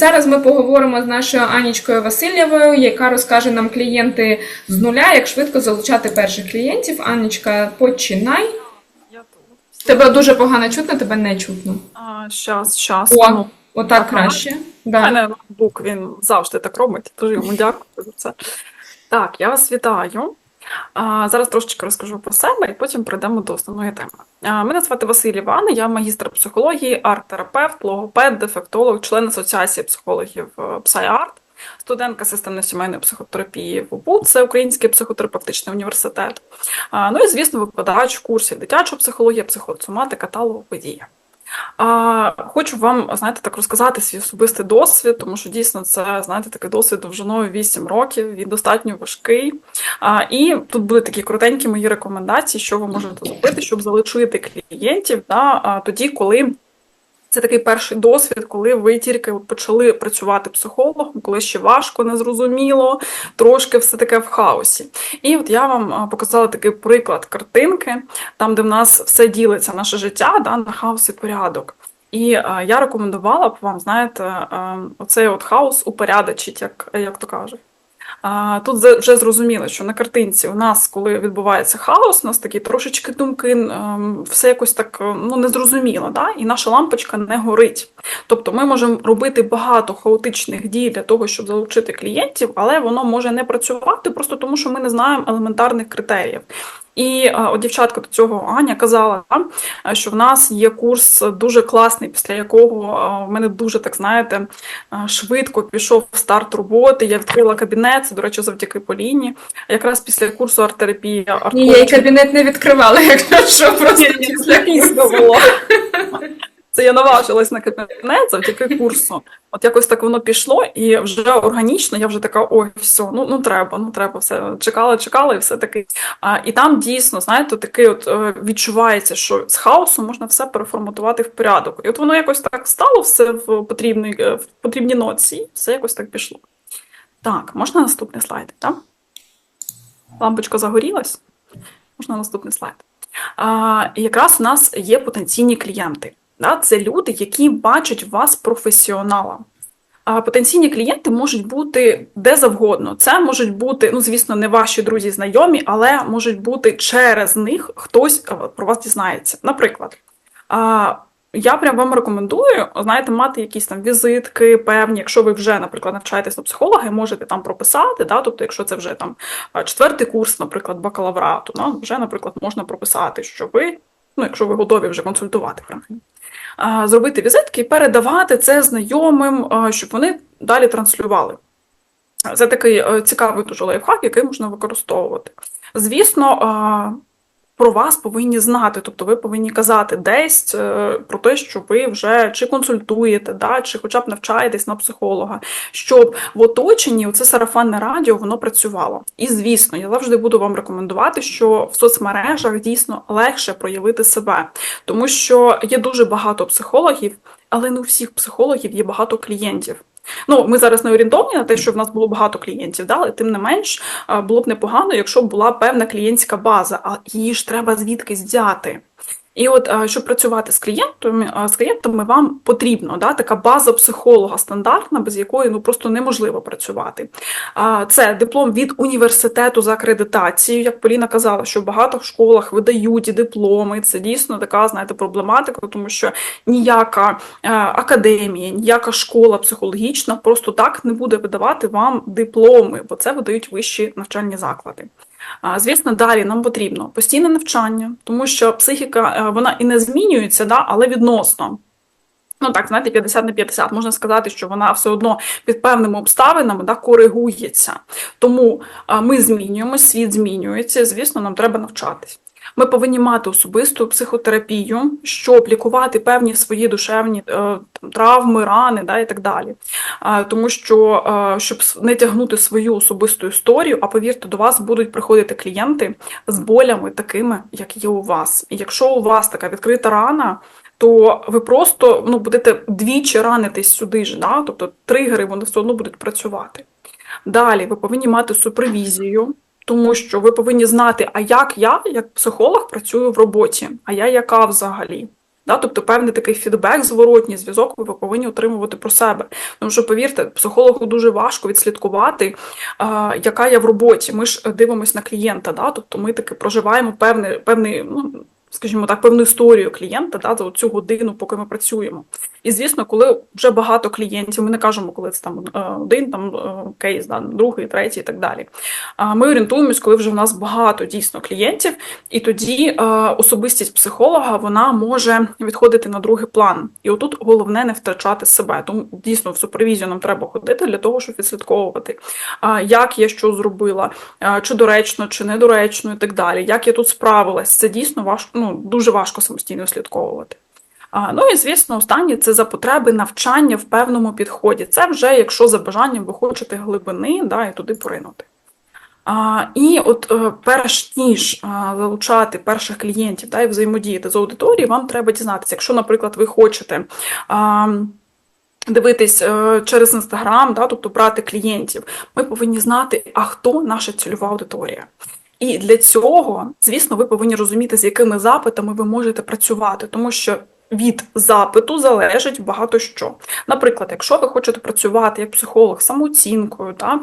Зараз ми поговоримо з нашою Анічкою Васильєвою, яка розкаже нам клієнти з нуля, як швидко залучати перших клієнтів. Анічка, починай. Я тут. Тебе дуже погано чутно, тебе не чутно. А, щас, щас. О, Ну, отак Ага. краще. У Да. мене ноутбук, він завжди так робить. Дуже йому дякую за це. Так, я вас вітаю. Зараз трошечки розкажу про себе і потім перейдемо до основної теми. Мене звати Василь Іван, я магістр психології, арт-терапевт, логопед, дефектолог, член Асоціації психологів е, PsyArt, студентка системно-сімейної психотерапії в УПУ, це Український психотерапевтичний університет. Ну і, звісно, викладач курсів дитяча психологія, психосоматика та логопедія. А, хочу вам, знаєте, так розказати свій особистий досвід, тому що дійсно це, знаєте, такий досвід довжиною 8 років, він достатньо важкий. А, і тут були такі коротенькі мої рекомендації, що ви можете зробити, щоб залучити клієнтів да, тоді, коли. Це такий перший досвід, коли ви тільки почали працювати психологом, коли ще важко, незрозуміло, трошки все таке в хаосі. І от я вам показала такий приклад картинки, там, де в нас все ділиться, наше життя да, на хаос і порядок. І а, я рекомендувала б вам, знаєте, а, оцей от хаос упорядочить, як, як то кажуть. Тут вже зрозуміло, що на картинці у нас, коли відбувається хаос, у нас такі трошечки думки, ем, все якось так е, ну, незрозуміло, да? і наша лампочка не горить. Тобто ми можемо робити багато хаотичних дій для того, щоб залучити клієнтів, але воно може не працювати просто тому, що ми не знаємо елементарних критеріїв. І е, от дівчатка до цього Аня казала, е, що в нас є курс дуже класний, після якого е, в мене дуже так знаєте швидко пішов старт роботи. Я відкрила кабінет, це, до речі, завдяки Поліні. Якраз після курсу арт-терапії Ні, я й кабінет не відкривала, якщо що, просто після пізно було. Це я наважилась на кабінет завдяки курсу. От якось так воно пішло, і вже органічно я вже така: ой, все, ну ну треба, ну треба, все чекала, чекала, і все таки. А, і там дійсно, знаєте, такий от е, відчувається, що з хаосу можна все переформатувати в порядок. І от воно якось так стало все в потрібній е, в потрібній ноці, все якось так пішло. Так, можна наступний слайд, так? Лампочка загорілась. Можна наступний слайд. А, якраз у нас є потенційні клієнти. Це люди, які бачать вас професіонала. Потенційні клієнти можуть бути де завгодно. Це можуть бути, ну звісно, не ваші друзі, знайомі, але можуть бути через них хтось е, про вас дізнається. Наприклад, я прям вам рекомендую, знаєте, мати якісь там візитки певні, якщо ви вже, наприклад, навчаєтесь на психолога, можете там прописати, да? тобто, якщо це вже там четвертий курс, наприклад, бакалаврату, да? вже, наприклад, можна прописати, що ви, ну, якщо ви готові вже консультувати, принаймні, зробити візитки і передавати це знайомим, щоб вони далі транслювали. Це такий е, цікавий дуже лайфхак, який можна використовувати. Звісно, про вас повинні знати, тобто ви повинні казати десь е, про те, що ви вже чи консультуєте, да, чи хоча б навчаєтесь на психолога, щоб в оточенні це сарафанне радіо воно працювало. І звісно, я завжди буду вам рекомендувати, що в соцмережах дійсно легше проявити себе, тому що є дуже багато психологів, але не у всіх психологів є багато клієнтів. Ну, ми зараз не орієнтовані на те, що в нас було багато клієнтів, да? але тим не менш було б непогано, якщо б була певна клієнтська база, а її ж треба звідкись взяти. І от щоб працювати з клієнтами, з клієнтами вам потрібно да, така база психолога стандартна, без якої ну просто неможливо працювати. Це диплом від університету за акредитацією. Як Поліна казала, що в багато школах видають дипломи. Це дійсно така, знаєте, проблематика, тому що ніяка е, академія, ніяка школа психологічна просто так не буде видавати вам дипломи, бо це видають вищі навчальні заклади. Звісно, далі нам потрібно постійне навчання, тому що психіка е, вона і не змінюється, да, але відносно. Ну так, знаєте, 50 на 50. Можна сказати, що вона все одно під певними обставинами да, коригується. Тому ми змінюємося, світ змінюється. Звісно, нам треба навчатись. Ми повинні мати особисту психотерапію, щоб лікувати певні свої душевні е, травми, рани да, і так далі. А, тому що, е, щоб не тягнути свою особисту історію, а повірте, до вас будуть приходити клієнти з болями такими, як є у вас. І якщо у вас така відкрита рана, то ви просто ну, будете двічі ранитись сюди ж, да? тобто тригери вони все одно будуть працювати. Далі ви повинні мати супервізію, тому що ви повинні знати, а як я, як психолог, працюю в роботі, а я яка взагалі. Да? Тобто певний такий фідбек, зворотній зв'язок ви повинні отримувати про себе. Тому що, повірте, психологу дуже важко відслідкувати, а, яка я в роботі. Ми ж дивимося на клієнта, да? тобто ми таки проживаємо певний, певний ну, скажімо так, певну історію клієнта да, за цю годину, поки ми працюємо. І звісно, коли вже багато клієнтів, ми не кажемо, коли це там е, один там е, кейс, да, другий, третій і так далі. Ми орієнтуємось, коли вже в нас багато дійсно клієнтів, і тоді е, особистість психолога вона може відходити на другий план. І отут головне не втрачати себе. Тому дійсно в супервізію нам треба ходити для того, щоб відслідковувати, як я що зробила, чи доречно, чи недоречно, і так далі. Як я тут справилась, це дійсно важко, ну дуже важко самостійно слідковувати. А, Ну і звісно, останнє це за потреби навчання в певному підході. Це вже якщо за бажанням ви хочете глибини, да, і туди поринути. А, і от е, перш ніж а, залучати перших клієнтів да, і взаємодіяти з аудиторією, вам треба дізнатися, якщо, наприклад, ви хочете. А, Дивитись е, через інстаграм, да, тобто брати клієнтів, ми повинні знати, а хто наша цільова аудиторія. І для цього, звісно, ви повинні розуміти, з якими запитами ви можете працювати, тому що від запиту залежить багато що. Наприклад, якщо ви хочете працювати як психолог самооцінкою, та,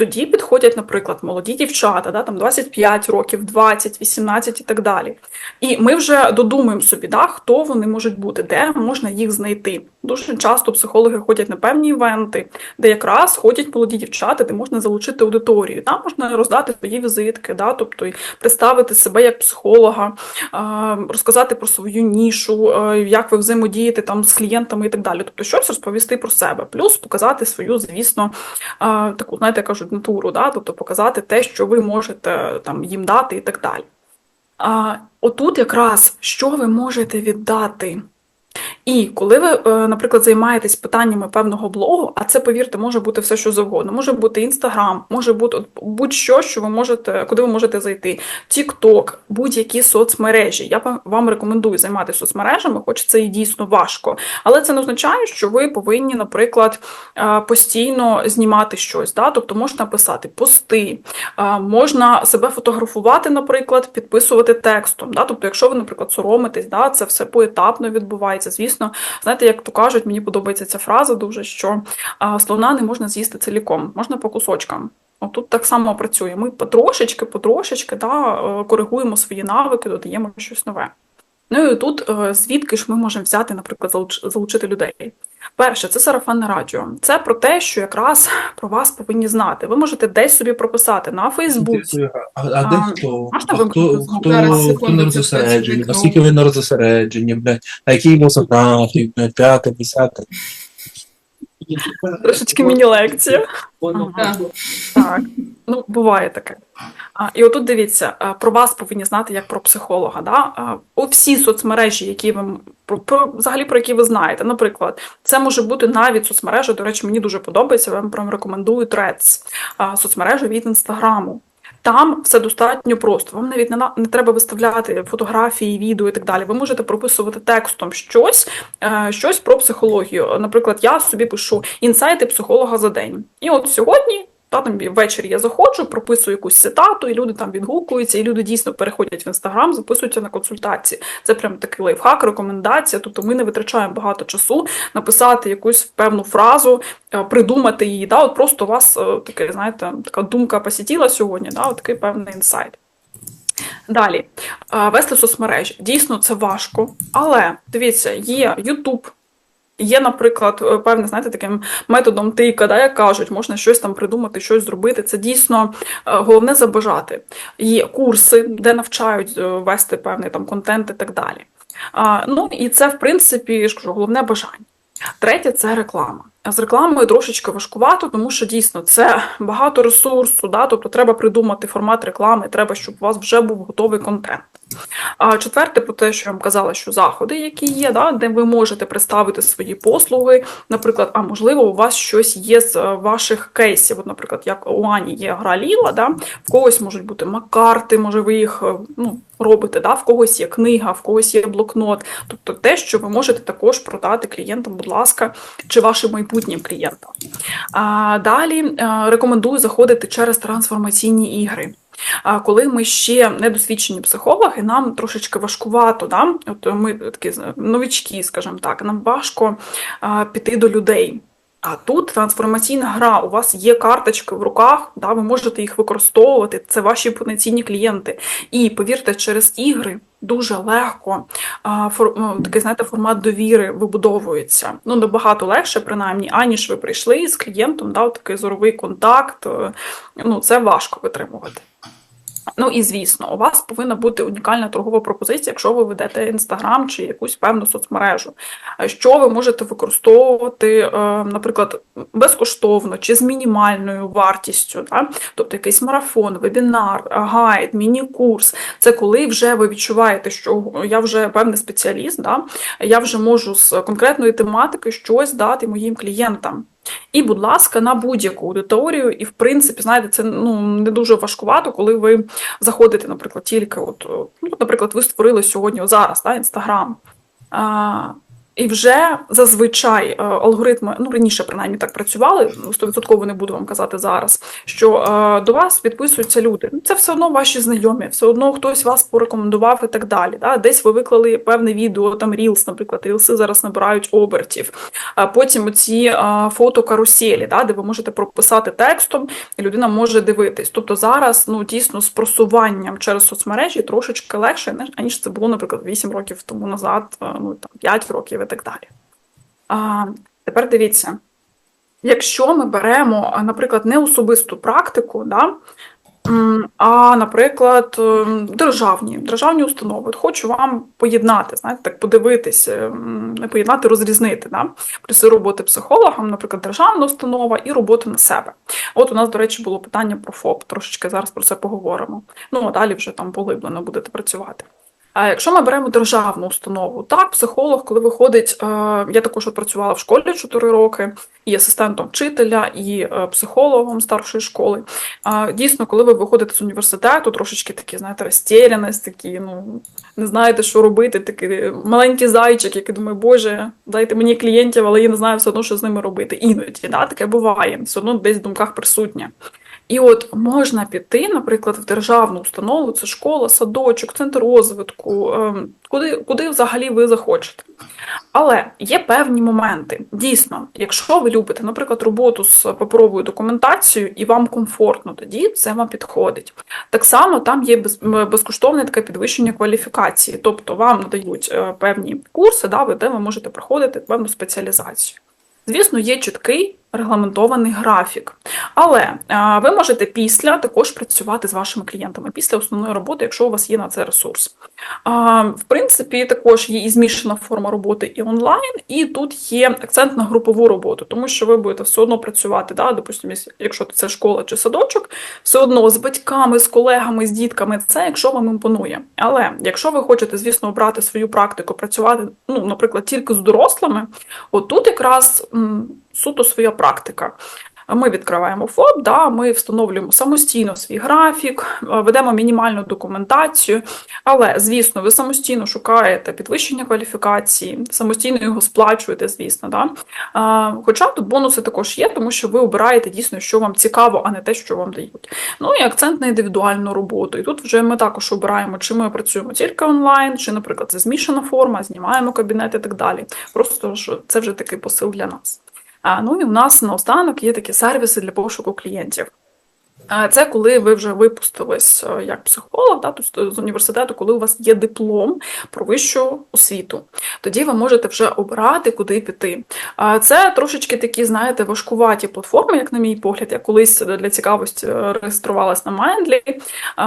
тоді підходять, наприклад, молоді дівчата, да, там 25 років, 20, 18 і так далі. І ми вже додумуємо собі, да, хто вони можуть бути, де можна їх знайти. Дуже часто психологи ходять на певні івенти, де якраз ходять молоді дівчата, де можна залучити аудиторію. Там можна роздати свої візитки, да, тобто і представити себе як психолога, розказати про свою нішу, як ви взаємодієте там з клієнтами і так далі. Тобто щось розповісти про себе, плюс показати свою, звісно, таку, знаєте, кажуть, натуру, да, тобто показати те, що ви можете там їм дати і так далі. А, отут якраз що ви можете віддати. І коли ви, е, наприклад, займаєтесь питаннями певного блогу, а це, повірте, може бути все, що завгодно. Може бути Інстаграм, може бути будь-що, що ви можете, куди ви можете зайти. Тік-Ток, будь-які соцмережі. Я вам- рекомендую займатися соцмережами, хоч це і дійсно важко. Але це не означає, що ви повинні, наприклад, е, постійно знімати щось. Да? Тобто можна писати пости, е, можна себе фотографувати, наприклад, підписувати текстом. Да? Тобто, якщо ви, наприклад, соромитесь, да, це все поетапно відбувається. Звісно, знаєте, як то кажуть, мені подобається ця фраза дуже, що слона не можна з'їсти ціліком, можна по кусочкам. Отут так само працює. Ми потрошечки, потрошечки да, е, коригуємо свої навики, додаємо щось нове. Ну і тут е, звідки ж ми можемо взяти, наприклад, залуч- залучити людей. Перше, це сарафанне радіо. Це про те, що якраз про вас повинні знати. Ви можете десь собі прописати на Фейсбуці. А, а де хто? А вимкнути хто, хто, хто не на хтось Наскільки ви на розосереджені? блядь? А який його фотографії, блядь, п'яте, десяте? Трошечки міні-лекція. Так. Так, ну буває таке. І отут дивіться, про вас повинні знати як про психолога. Да? У всі соцмережі, які ви про, про взагалі про які ви знаєте. Наприклад, це може бути навіть соцмережа. До речі, мені дуже подобається. Я вам прям рекомендую Threads, соцмережу від інстаграму. Там все достатньо просто. Вам навіть не, на- не треба виставляти фотографії, відео і так далі. Ви можете прописувати текстом щось, е, щось про психологію. Наприклад, я собі пишу інсайти психолога за день. І от сьогодні. Та там ввечері я заходжу, прописую якусь цитату, і люди там відгукуються, і люди дійсно переходять в інстаграм, записуються на консультації. Це прям такий лайфхак, рекомендація. Тобто ми не витрачаємо багато часу написати якусь певну фразу, е, придумати її. Да? От просто у вас е, таке, знаєте, така думка посітіла сьогодні, да? от такий певний інсайт. Далі Е, вести соцмережі. Дійсно, це важко, але дивіться, є YouTube. Є, наприклад, е, певне, знаєте, таким методом тика, да, як кажуть, можна щось там придумати, щось зробити. Це дійсно е, головне забажати. Є курси, де навчають е, вести певний там контент і так далі. А, ну і це, в принципі, ж кажу, головне бажання. Третє це реклама. З рекламою трошечки важкувато, тому що дійсно це багато ресурсу, да? тобто треба придумати формат реклами, треба, щоб у вас вже був готовий контент. А четверте, про те, що я вам казала, що заходи, які є, да, де ви можете представити свої послуги. Наприклад, а можливо, у вас щось є з е, ваших кейсів. От, наприклад, як у Ані є гра Ліла, да, в когось можуть бути макарти, може ви їх е, ну, робите, да, в когось є книга, в когось є блокнот. Тобто те, що ви можете також продати клієнтам, будь ласка, чи вашим майбутнім клієнтам. А, далі е, рекомендую заходити через трансформаційні ігри. Коли ми ще недосвідчені психологи, нам трошечки важкувато, да? От ми такі новички, скажімо так, нам важко піти до людей. А тут трансформаційна гра, у вас є карточки в руках, да, ви можете їх використовувати, це ваші потенційні клієнти. І повірте, через ігри дуже легко а, фор, ну, такий, знаєте, формат довіри вибудовується. Ну, набагато легше, принаймні, аніж ви прийшли з клієнтом, да, такий зоровий контакт. е, Ну, це важко витримувати. Ну і звісно, у вас повинна бути унікальна торгова пропозиція, якщо ви ведете інстаграм чи якусь певну соцмережу, Е, що ви можете використовувати, е, наприклад, безкоштовно чи з мінімальною вартістю, да? тобто якийсь марафон, вебінар, гайд, міні-курс. Це коли вже ви відчуваєте, що я вже певний спеціаліст, да? я вже можу з конкретної тематики щось дати моїм клієнтам. І, будь ласка, на будь-яку аудиторію, і в принципі, знаєте, це ну не дуже важкувато, коли ви заходите, наприклад, тільки от, ну, наприклад, ви створили сьогодні зараз Інстаграм. І вже зазвичай е, алгоритми, ну раніше принаймні так працювали, ну, 100% не буду вам казати зараз, що е, до вас підписуються люди. Ну, Це все одно ваші знайомі, все одно хтось вас порекомендував і так далі. Да? Десь ви виклали певне відео, там Reels, наприклад, Рілси зараз набирають обертів. А потім ці фото каруселі, да, де ви можете прописати текстом, і людина може дивитись. Тобто зараз ну дійсно з просуванням через соцмережі трошечки легше, ніж- аніж це було, наприклад, 8 років тому назад, ну там 5 років так далі. А, тепер дивіться. Якщо ми беремо, наприклад, не особисту практику, да, а, наприклад, ем, державні, державні установи, От хочу вам поєднати, знаєте, так подивитись, ем, не поєднати, розрізнити да, плюси роботи психологом, наприклад, державна установа і роботи на себе. От у нас, до речі, було питання про ФОП, трошечки зараз про це поговоримо. Ну, а далі вже там поглиблено будете працювати. А якщо ми беремо державну установу, так, психолог, коли виходить, е, я також працювала в школі 4 роки, і асистентом вчителя, і е, психологом старшої школи. Дійсно, коли ви виходите з університету, трошечки такі, знаєте, розтєряність, такі, ну, не знаєте, що робити, такий маленький зайчик, який думає, Боже, дайте мені клієнтів, але я не знаю все одно, що з ними робити. Іноді, да, таке буває, все одно десь в думках присутнє. І от можна піти, наприклад, в державну установу, це школа, садочок, центр розвитку, ем, куди, куди взагалі ви захочете. Але є певні моменти. Дійсно, якщо ви любите, наприклад, роботу з паперовою документацією і вам комфортно, тоді це вам підходить. Так само там є безкоштовне таке підвищення кваліфікації, тобто вам надають е, певні курси, да, де ви можете проходити певну спеціалізацію. Звісно, є чіткий регламентований графік. Але а, ви можете після також працювати з вашими клієнтами після основної роботи, якщо у вас є на це ресурс. В принципі, також є і змішана форма роботи і онлайн, і тут є акцент на групову роботу, тому що ви будете все одно працювати, да, допустимо, якщо це школа чи садочок, все одно з батьками, з колегами, з дітками, це якщо вам імпонує. Але якщо ви хочете, звісно, обрати свою практику, працювати, ну, наприклад, тільки з дорослими, отут якраз суто своя практика. Ми відкриваємо ФОП, да, ми встановлюємо самостійно свій графік, е, ведемо мінімальну документацію, але, звісно, ви самостійно шукаєте підвищення кваліфікації, самостійно його сплачуєте, звісно. Да? А, Хоча тут бонуси також є, тому що ви обираєте дійсно, що вам цікаво, а не те, що вам дають. Ну і акцент на індивідуальну роботу. І тут вже ми також обираємо, чи ми працюємо тільки онлайн, чи, наприклад, це змішана форма, знімаємо кабінет і так далі. Просто що це вже такий посил для нас. А, ну і у нас наостанок є такі сервіси для пошуку клієнтів. Це коли ви вже випустились е, як психолог, да, тобто з університету, коли у вас є диплом про вищу освіту. Тоді ви можете вже обрати, куди піти. Це трошечки такі, знаєте, важкуваті платформи, як на мій погляд. Я колись для цікавості е, реєструвалась на Mindly.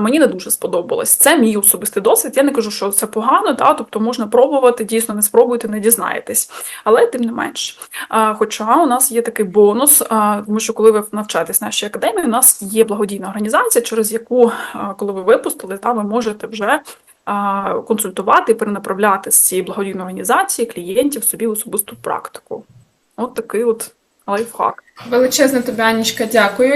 Мені не дуже сподобалось. Це мій особистий досвід. Я не кажу, що це погано, да, тобто можна пробувати, дійсно не спробуйте, не дізнаєтесь. Але тим не менш. Хоча у нас є такий бонус, тому що коли ви навчаєтесь в нашій академії, у нас є благодійна організація, через яку, коли ви випустили, та ви можете вже консультувати і перенаправляти з цієї благодійної організації клієнтів собі особисту практику. От такий от лайфхак. Величезне тобі, Анічка, дякую.